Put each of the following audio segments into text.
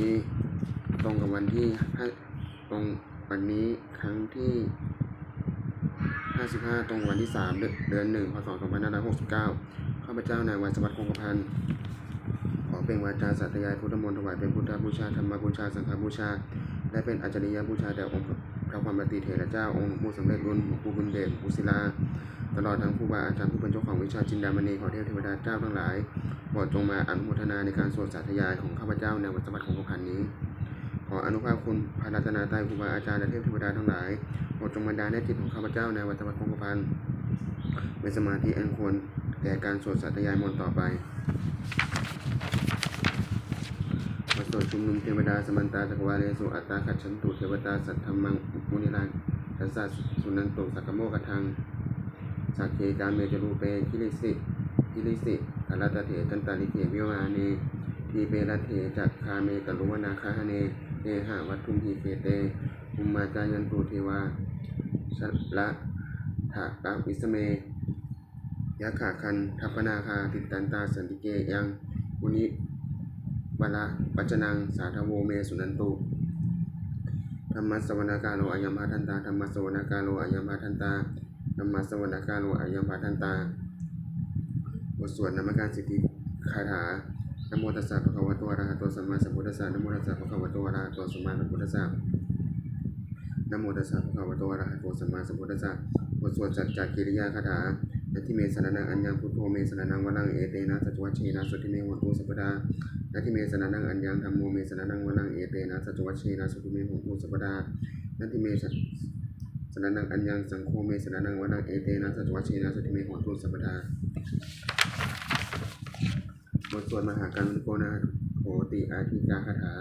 นี้ ตรงกับวันที่ห้าตรงวันนี้ครั้งที่ห้าสิบห้าตรงวันที่สามเดือนหนึ่งพศสองพันห้าร้อยหกสิบเก้าข้าพเจ้านายวันสวัสดิ์คงกระพันธ์ขอเป็นวาจาสัตยายพุทธมนต์ถวายเป็นพุทธบูชาธรรมบูชา สังฆบูชา และเป็นอาจาริยบูชาแด่องค์พระความปฏิเถระเจ้าองค์ผู้สำเร็จรุ่นผู้บุญเดชผู้ศิลา ตลอดทั้งผู้บาอาจารย์ผู้เป็นเจ้าของวิชาจินดามณีขอเทพเทวดาเจ้าทั้งหลายโปรดจงมาอนุโมทนาในการสวดสาธยายของข้าพเจ้าในวันสวัสดิ์ของพระพันนี้ ขออนุภาพคุณพระรัตนาตรัยครูบาอาจารย์และเทพเทวดาทั้งหลายโปรดจงบันดาลให้จิตของข้าพเจ้าในวันสวัสดิ์ของพระพันเป็นสมาธิอันควรแก่การสวดสาธยายมนต์ต่อไปมาสวดชุมนุมเทวดาสมันตาจักรวาเลสุอัตตาขัดฉันตุเทวตาสัทธรรมังมุนิรังทัสสะสุนันตุสักโมกทัง สักเคการเมจรูเปคิริสิคิริสิกัตเถจันตาลิเถวิวาเนทีเปรเถจักคาเมกลุวนาคาเนเตหะวัตถุมหีเปเตอุมมาจายันตุเทวาชละถะกะวิสเมยะขาคันทัปนาคาติตันตาสันติเกยังมุนิบาละปัจจนังสาธโวเมสุนันตุธรรมสวนากาโลอายมพาทันตาธรรมสวนากาโลอายมพาทันตา ธรรมสวนากาโลอายัมพาทันตา บทสวดนามการสิทธิคาถานโมตัสสะภะคะวะโตอะระหะโตสัมมาสัมพุทธัสสะนโมตัสสะภะคะวะโตอะระหะโตสัมมาสัมพุทธัสสะนโมตัสสะภะคะวะโตอะระหะโตสัมมาสัมพุทธัสสะบทสวดจักจากกิริยาคาถานาทิเมสรนังอัญญังพุทโธเมสรนังวรังเอเตนะสัจวัชเชนะสุติเมหัวตุสัพดานาทิเมสนานังอัญญังธรรมโมเมสนานังวนังเอเตนะสัจวัชเชนะสุติเมหงภูสัพพดานาทิเมส สนานังอัญญังสังโฆเมสนานังวนังเอเตนะสัจวัชเชนะสุติเมหงภูสัพพดาบทสวดมหาการุณโกนาโหติอาทิกาคาถา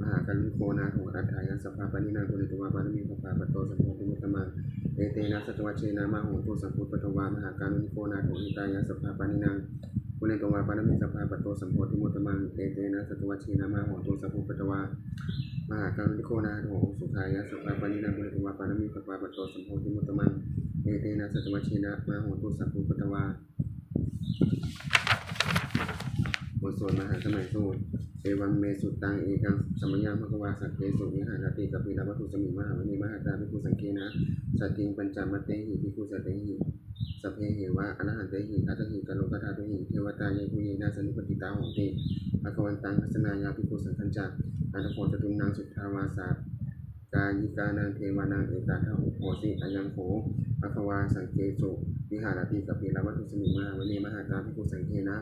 มหาการุณโกนาโหรัตถายันสัพพะปณินาคุณตุวาปานิปปาปโตสัมโพธิมุตตมังเอเตนะสัจวัชเชนะมหงภูสัมพุทธปทวามหาการุณโกนาโหติตายันสัพพะปณินังปุเรตวาปานมิสัพพาปโตสัมโพธิมุตตมังเอเตนะสัตวัชีนามาโหตุสัพพุปตวา มหาการุณิโกนาโหสุขายะสัพพาปานินาปุเรตุวาปานมิสัพพาปโตสัมโพธิมุตตมังเอเตนะสัตวัชีนามาโหตุสัพพุปตวาบทสวดมหาสมัยสูตรเอวังเมสุตังเอกังสมัยยังภควาสักเกสุวิหารติกัปปิลวัตถุสมิมหาวณีมหาตาภิกขุสังเคนะสัตติงปัญจมัตเตหิภิกขุสัตเตหิ สพเพเหวะอรหันเตหิทัตถิกะโลกธาตุหิเทวตาเยคุเยนาสนุปติตาหงติภควันตังคัสนายาภิกขุสังฆัญจักอันตโพจตุนนางสุทธาวาสากายิกานังเทวานังเอตาทะอุโหสิอายังโขภควาสังเกสุวิหารติกัปปิลวัตถุสมิมาวันเนมหาตาภิกขุสังเคนะ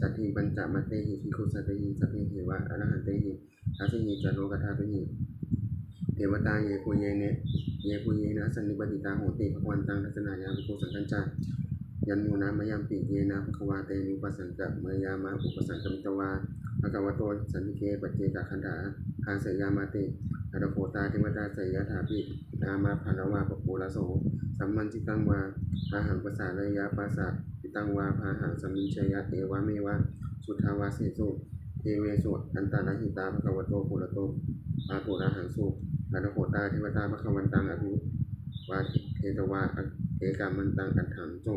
สัตถิปัญจมัตเตหิภิกขุสัตถิสพเพเหวะอรหันเตหิทัตถิกะโลกธาตุหิ เทวตาเยคุเยเนเยปุเยนะสันนิปติตาโหติภควันตังทัศนายาภิกสังฆัญจักยันโมนะมยัมปิเยนะภควาเตนุปัสสังกะเมยามะอุปสังกมิตวาภควโตสันนิเกปัจเจกคันธาทาสยามาติอัตโพตาเทวตาสยถาภินามาภานวาปปูลโสสัมมันจิตังวาพาหังภาษาเลยะปัสสะจิตังวาพาหังสัมมิชยะเอวะเมวะสุทาวาสิสุเทเวสุอันตานาหิตาภควโตปุระโตปาปุระหังสุ อันโหตาเทวตาพระควันตังอภิวาเทตวาเอกามันตังอัฏฐานโจ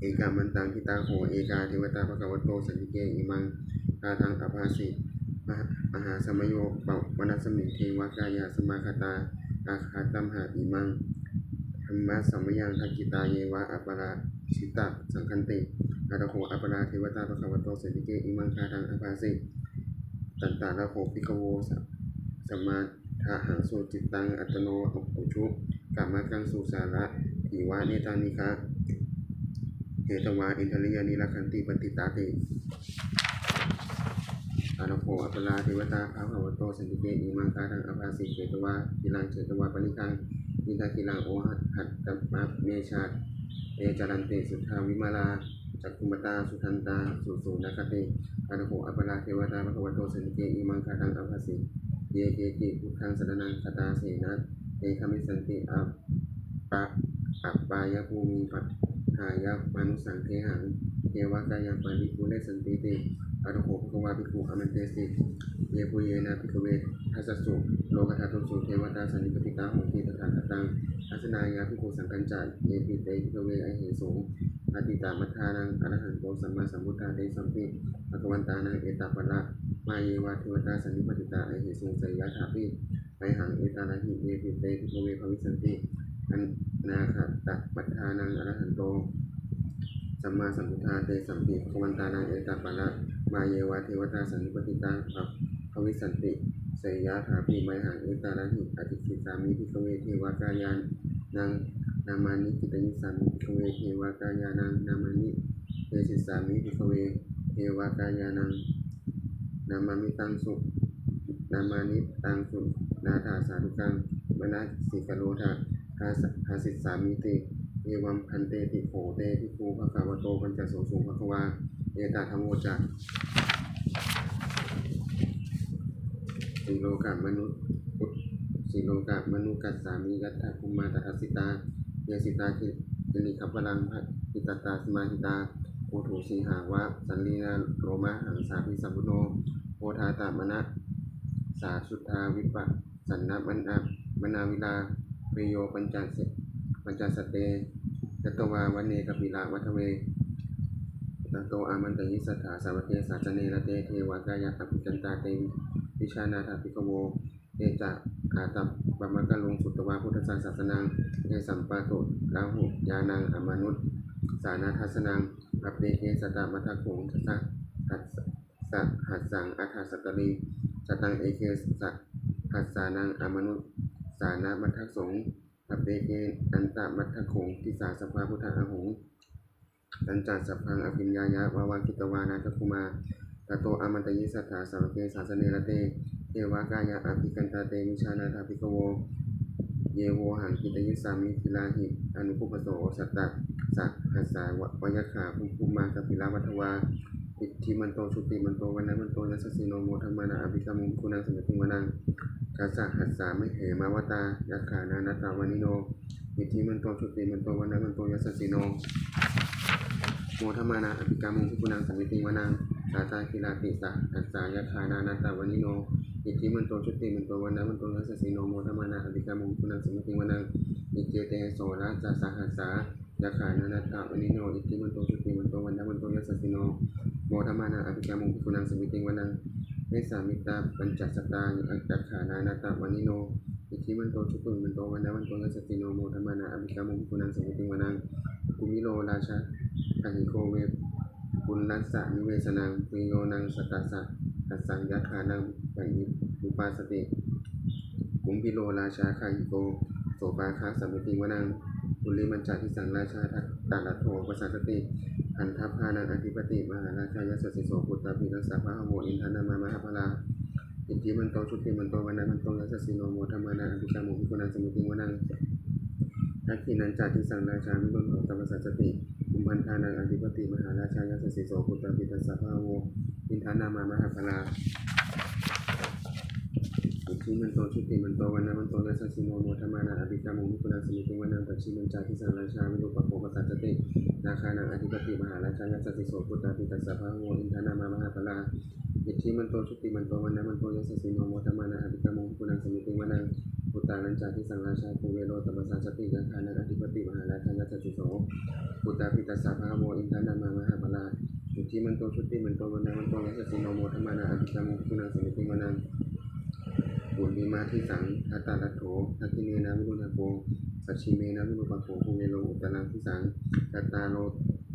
เอกามันตังทิตาโหเอกาเทวตาพระควัตโตสันติเกอิมังตาทางอภาสิมหาสมโยปวนัสมิเทวกายาสมาคตาอาคาตัมหาอิมังธรรมะสัมยังทักิตาเยวะอัปราชิตาสังคันติอาตโหอัปราเทวตาพระควัตโตสันติเกอิมังคาทางอภาสิตันตาละโหปิกโวสัสมา ทาหังสุจิตตัง อัตโนอุชุกามากังสุสาระทีวาเนตานิคะเหตวาอินทริยานิรักันติปฏิตาติอารโภอัปลาเทวตาภาภวโตสันติเกอิมังคาทังอภาสิเจตวากิลังเจตวาปณิคังนิทากิลังโอหัตหัตตมะเมชาตเอจารันติสุทธาวิมาลาจักคุมตาสุทันตาสุสุนักติอารโภอัปลาเทวตาภาวโตสันติเกอิมังคาทังอภาสิ เยเกจิพุทธังสรนังคตาเสนะเอคามิสันติอัปปะอัปปายภูมิปัฏฐายะมนุสังเทหังเทวกายังปาริภูเรสันติติอรโหภควาภิกขุอมันเตสิเยปุเยนะภิกขเวทัสสุโลกธาตุสุเทวตาสันนิปติตาโหติตถาคตังทัศนายาภิกขุสังกัญจัตเยปิเตภิกขเวอเหสงอติตามัทธานังอรหันโตสัมมาสัมพุทธาเตสัมปิภควันตานังเอตาปะละ มาเยวาเทวตาสันนิปติตาไอเหสุงไสยะถาปิไปหังเอตานาหิเยปิเตทิโกเวภวิสันติอันนาคตะปัฏฐานังอรหันโตสัมมาสัมพุทธาเตสัมปิภวันตานังเอตาปะละมาเยวาเทวตาสันนิปติตาครับภวิสันติเสยยะถาปิไมหังเอตานาหิอติสิสามิพิกเวเทวากายานนางนามานิกิตยิสามิพิกเวเทวากายานังนามานิเตสิสามิพิกเวเทวากายานัง นามามิตังสุนามานิตังสุนาถาสาธุกังมนาสิกโลทาหาสหาสิสามิติเอวัมพันเตติโขเตทิคูภะคะวโตปัญจโสสุภะควาเอตาธรรมโจักสีโลกามนุษย์พุทธสีโลกามนุกัสสามียัตถะภูมาตทัสสิตาเยสิตาคิคินิคัพพลังภพิตตาสมาหิตา โอถูสีหาวะสันลีนาโรมะหังสาพิสัมพุโนโพธาตามณะสาสุทธาวิปัสสันนะมณะมนาวิลาเปโยปัญจเสปัญจสเตจตวาวันเนกปิลาวัทเวตัโตอามันตยิสถาสาวัเทสาจเนระเตเทวากายะอภิจันตาเตวิชานาถาภิกโวเตจะอาตับปะมะกะลงสุตวาพุทธศาสนังเทสัมปะโตลาหุยานังอมนุษย์สานาทัสนัง อัปเปเกสตามัทโขงสะหัสสะหัสสังอัฏฐสตลีสตังเอเคสะหัสสานังอมนุษสานามัทสงอัปเปเกอันตะมัทโขงทิสาสภาพุทธอาหงตันจัดสัพพังอภิญญายะวาวาคิตวานาคคุมาตโตอมันตยิสัทธาสารเกสาสเนระเตเทวากายะอภิกันตาเตวิชานาถาภิกโว เยโวหังคิตยิสามิคิลาหิ อนุปุปโสสัตตะสักหัสสาวะวยขาภุภูมากัปิลาวัทวาอิทธิมันโตชุติมันโตวันนั้นมันโตยัสสสิโนโมธรรมานาอภิกรรมุคุณังสมิติวนังกัสะหัสสาไม่เหมาวตายักขานานาตาวานิโนอิทธิมันโตชุติมันโตวันนั้นมันโตยัสสสิโนโมทมานาอภิกามุงคุปุนังสมิติวานังสาตาคิลาติสะอัสสายาทานานาตาวานิโนอิทธิมันโตชุติมันโตวันนะมันโตยัสสสิโนโมทมานาอภิกามุงคุปุนังสมิติวานังอิเจเตโสราจาสาหัสสา ยาขายนานาตาวานิโนอิทธิมันโตชุติมันโตวันนะมันโตยัสสิโนโมทมานาอภิกามุงคุปุนังสมิติงวานังเมสามิตาปัญจสตาอัตขานานาตาวานิโนอิทธิมันโตชุติมันโตวันนะมันโตยัสสสิโนโมทมานาอภิกามุงคุปุนังสมิติงวานังกุมิโลราชาอหิโกเวปุณลัสสะนิเวสนังปิโยนังสตัสสะตัสสังยะคานังปะยิอุปาสติกุมพิโลราชาคายิโกโสปาคาสัมมิติวนัง ปุริมันจาทิสังราชาทัตตาลโทประสาสติอันทัพพานังอธิปติมหาราชายสสิโสปุตตาภิรัสสะพะหะโมอินทนามามหาพลาอิทธิมันโตชุติมันโตวันนั้นมันโตยัสสิโนโมธรรมานาอภิกาโมภิกุนังสมมิติวนังทักขินันจาทิสังราชามิโลโหตปสาสติอุมพันธานังอธิปติมหาราชายสสิโสปุตตปิตัสสะภาโวอินทานามามหาพลาอ ทิมันโตชุติมันโตวันนะมันโตนัสสสิโนโมธรรมานาอภิกามุมิคุณังสมิติวันนังปัจฉิมันจาทิสังราชาวิรุปโภปสัจตินาคานังอธิปติมหาราชายาสสิโสปุตตปิตัสสะภาโวอินทานามามหาพลาอิทธิมันโตชุติมันโตวันนะมันโตยัสสสิโนโมธรรมานาอภิกามุมิคุณังสมิติวันนังปุตตานันจาทิสังราชาภูเวโรตปสาสติยังคานังอธิปติมหาราชายาสสิโสปุตตาปิตัสสะภาโวอินทานามามหาปลาอุทิมันโตชุติมันโตวันนามันโตยัสสิโนโมธรรมานาอภิกรรมุคุนังสมิติวานัง บุญมีมาที่สังทัตตาลโถทัติเนนะวิรุณโกสัชิเมนะวิรุปโกภูเวโลอุตตรังทิสังตัตตาโล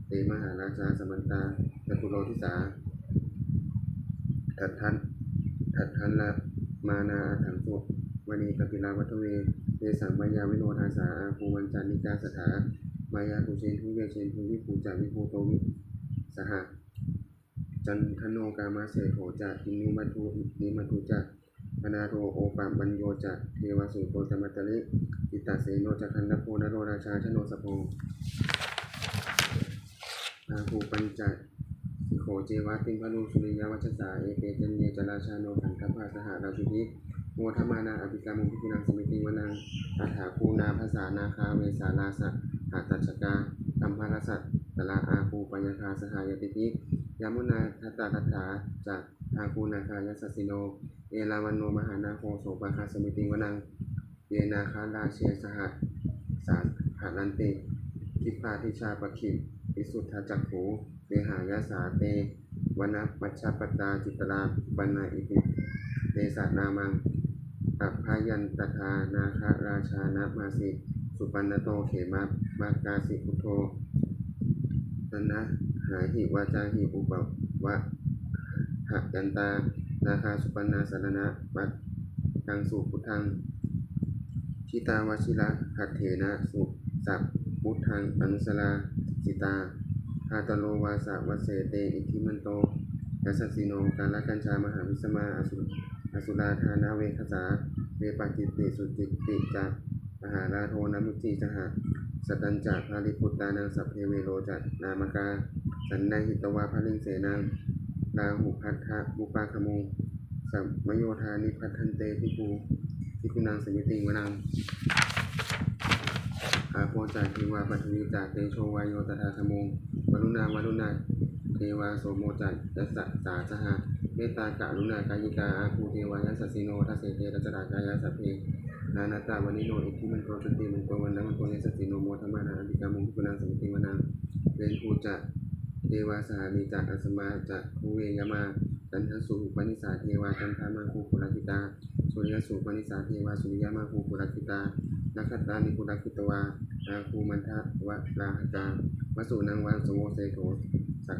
เตมหาราชาสมันตาตตุโลทิสาทัตทันทัตทันละมานาถังโสวณีกปิลาวัตเวเตสังมายาวิโนทาสาอาภูวันจันนิกาสถามายาภูเชนทุเวเชนทุวิภูจาวิภูโตวิสหจันทโนกามาเสโถจะกินุมัทุนิมัทุจะ พนาโทโอปามบัญโยจะเทวสุโตจมัตตลิอิตาเสโนจะคันนโพนโรราชาชโนสโพอาภูปัญจสิโขเจวะติงพนุสุริยวัชสาเอเปจันเยจราชาโนขันธภาสหราชุพิโมทมานาอภิกรรมุพิกุนังสมิติวนังอาถาภูนาภาษานาคาเวสาลาสะหาตัชกาอัมพาลสัตตลาอาภูปัญญาคาสหายติพิยามุนาทัตตาคัตถาจากอาคูนาคายสัสสิโน เอราวันโนมหานาโคโสปาคาสมิติวนัง เยนาคาราเชสหัสสาหารันเตทิพาทิชาปคิมวิสุทธาจักขูเวหายาสาเตวนะมัชฌปตาจิตราปันาอิติเตสะนามังอัพพายันตถานาคาราชานะมาสิสุปันนโตเขมามากาสิพุทโธตนะหาหิวาจาหิอุปวะหะยันตา นาคาสุปันนาสารณะปัตกังสุพุทธังชิตาวชิระหัตเถนะสุสัพพุทธังอนุสลาสิตาหาตโลวาสะวสเสเตอิทิมันโตกัสสสิโนการละกัญชามหาวิสมาอสุอสุราธานาเวคสาเวปจิตติสุจิตติจักมหาราโทนามุจีจหะสตัญจักภาริพุตตานังสัพเพเวโรจัตนามกา สันนหิตวาภลิงเสนังลาหุพัทธะมุปาคโม สัมมโยธานิพัทธันเตทิภูทิคุณังสมิติวนังอาโปจากเทวาปัทวีจากเตโชวายโยตถาธโมวรุณาวรุณาเทวาโสโมจักยัสสะสาสหะเมตตากะรุณากายิกาอาคูเทวายัสสิโนทัสเสเตรัจรากายาสัพเพนานาตาวันิโนอิทิมันโตจุติมันโตวันนัมันโตยัสสสิโนโมธรรมานาอภิกามุขกุนังสมิติวนังเวนภูจักเทวาสหานิจักอัสมาจักภูเวยมา จันทสุปนิสาเทวาจันทามาคูปุรกิตาสุริยสุปนิสาเทวาสุริยมาคูปุรกิตานักขัตตานิพุรักิตวาอาคูมันทะวะลาหกาวสุนังวาสโมเสโถสัก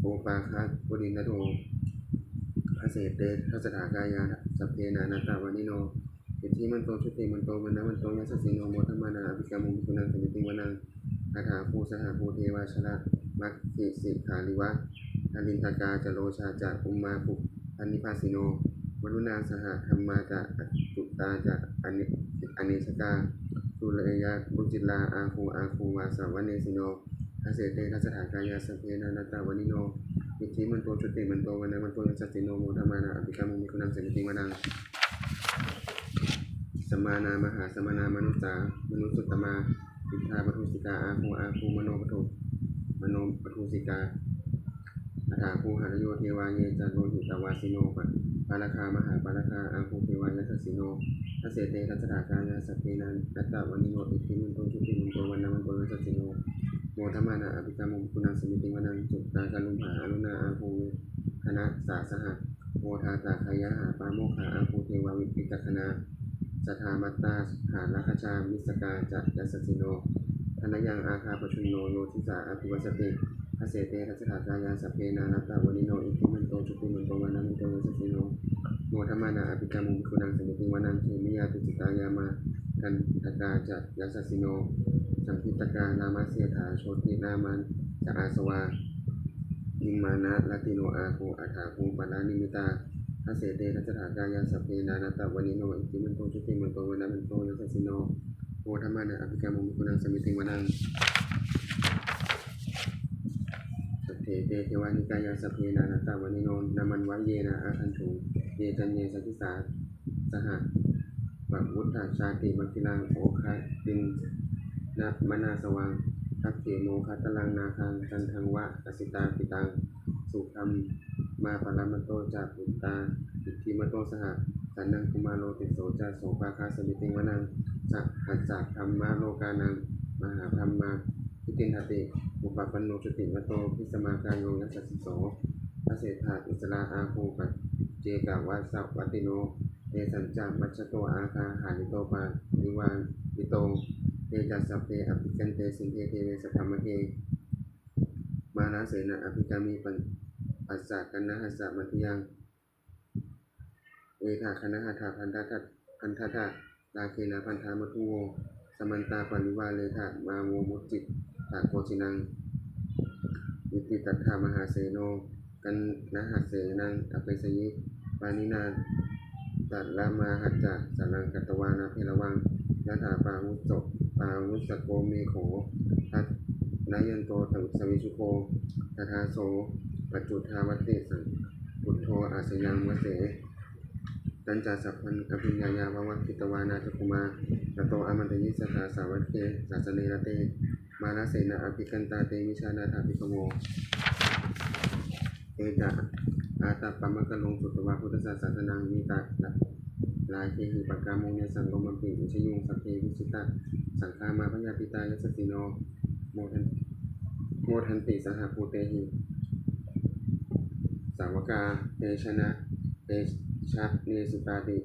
โอปาคัสปุรินโทพระเศษเตทัสถากายาสัพเพนานาตาวานิโนอิทธิมันโตชุติมันโตวันนะมันโตยัสสสิโนโมทัมมานาอภิกามุปุนังสมิติวนังคาถาภูสหภูเทวาชละมัคคิสิขาลิวะ อลินทกาจโรชาจะอุมมาภุพันนิพาสิโนวรุณาสหธรรมาจะจุตาจะอเนอเนชกาสุเลยาบุจิลาอาคูอาคูวาสาวเนสิโนอาเสเตทัสถากายาสเพนานาตาวนิโนอิทธิมันโตชุติมันโตวันนะมันโตยัสสสิโนโมธรรมานาอภิกรรมุมิคุนังเสมิติวนังสมานามหาสมานามนุสสามนุสสุตตมาปิทาปทุสิกาอาคูอาคูมโนปทุมโนปทุสิกา อาคูหารโยเทวาเยจันโลหิตาวาสิโนปะปาราคามหาปาราคาอังคุเทวายัสสิโนทัเสเตทัสสถากายาสัพเพนันอัตตวันิโนอิทิมันโตชุติมันโตวันนามันโตยัสสิโนโมธรรมานาอภิกรรมุคุณังสมิติวนังจุตากาลุมหาอนุนาอังคุคณะสาสหะโมทาตาขยะหาปาโมคาอังคุเทวาวิปิกคณาสัทธามัตตาหาลัคชามิสกาจัตยัสสิโนธนยังอาคาปชุนโนโยทิสาอภิวัสติ พระเสเตทัสสถากายาสัพเพนานัตตาวนิโนอิทธิมันโตจุติมันโตวันามันโตยัสสิโนโมธรรมานาอภิกรรมุคุนังสมิติวานังเทมิยาตุจิตายามากันตกาจัตยัสสสิโน สัมพิตกานามาเสียถาโชตินามันจะอาสวานิมมานะลาติโนอาโคอาถาภูปาลานิมิตาพระเสเตทัสสถากายาสัพเพนานัตตาวนิโนอิทธิมันโตจุติมันโตวันามันโตยัสสสิโนโมธรรมานาอภิกรรมุคุนังสมิติวานัง สัพ เพเตเทวานิกายาสเพนานาตาวานิโนนามันวะเยนะอาคันถุเยจันเยสัจจิสาสหะวะวุฒาชาติมัคคิลังโอคาตินนะมนาสวังทักเขโมคัตลังนาคังจันทังวะกสิตาปิตัง สุธรรมมาปรามโตจากุตตาอิทธิมโตสหะสันนังคุมาโลติโสจาโสภาคาสมิติงวนังสักหัสสะธรรมะโลกานัง มหาธรรมาพิตินหติ อุปปันโนจุติมโตพิสมากายโยยัสสิโสพระเศรษฐาอิสลาอาภูปัเจกาวัสสวัติโนเตสัญจามัชโตอาคาหานิโตปานิวานิโตเตจัสสเพอภิกันเตสิงเทเทเวสธรรมเกมานาเสนะอภิกามีปัญปัสสะกันนะหัสสะมัทยังเวทาคณะหัตถาพันธะทัตพันธะทะลาเคนะพันธามทุโวสมันตาปริวาเลทะมาโวมุจิตตาโคชินัง วิติตัตถามหาเสโน กันนะหัสเสนังอเปสยิปานินาตัดละมาหัจจะสารังกัตตวานาเพระวังนาถาปาวุสกปาวุสโกเมโขทัตนายันโตตังสวิชุโคตถาโสปัจจุทาวติสังพุทโธอาสยังวเสตัญจาสัพพันอภิญญายาภวัคิตวานาจคุมาตโตอมันตยิสสาสาวัตเกศาสเนรเต มาลาเสนาอภิกันตาเตมิชานาถาภิกโมเอจาอาตาปะมะกะลงสุตวาพุทธศาสนามีตาลายเคหิปกาโมเนสังโกมัมปิอุชยุงสัพเพวิสิตาสังฆามาพยาปิตายัสสสิโนโมทันโมทันติสหภูเตหิสาวกาเตชนะเตชะเนสุตาติ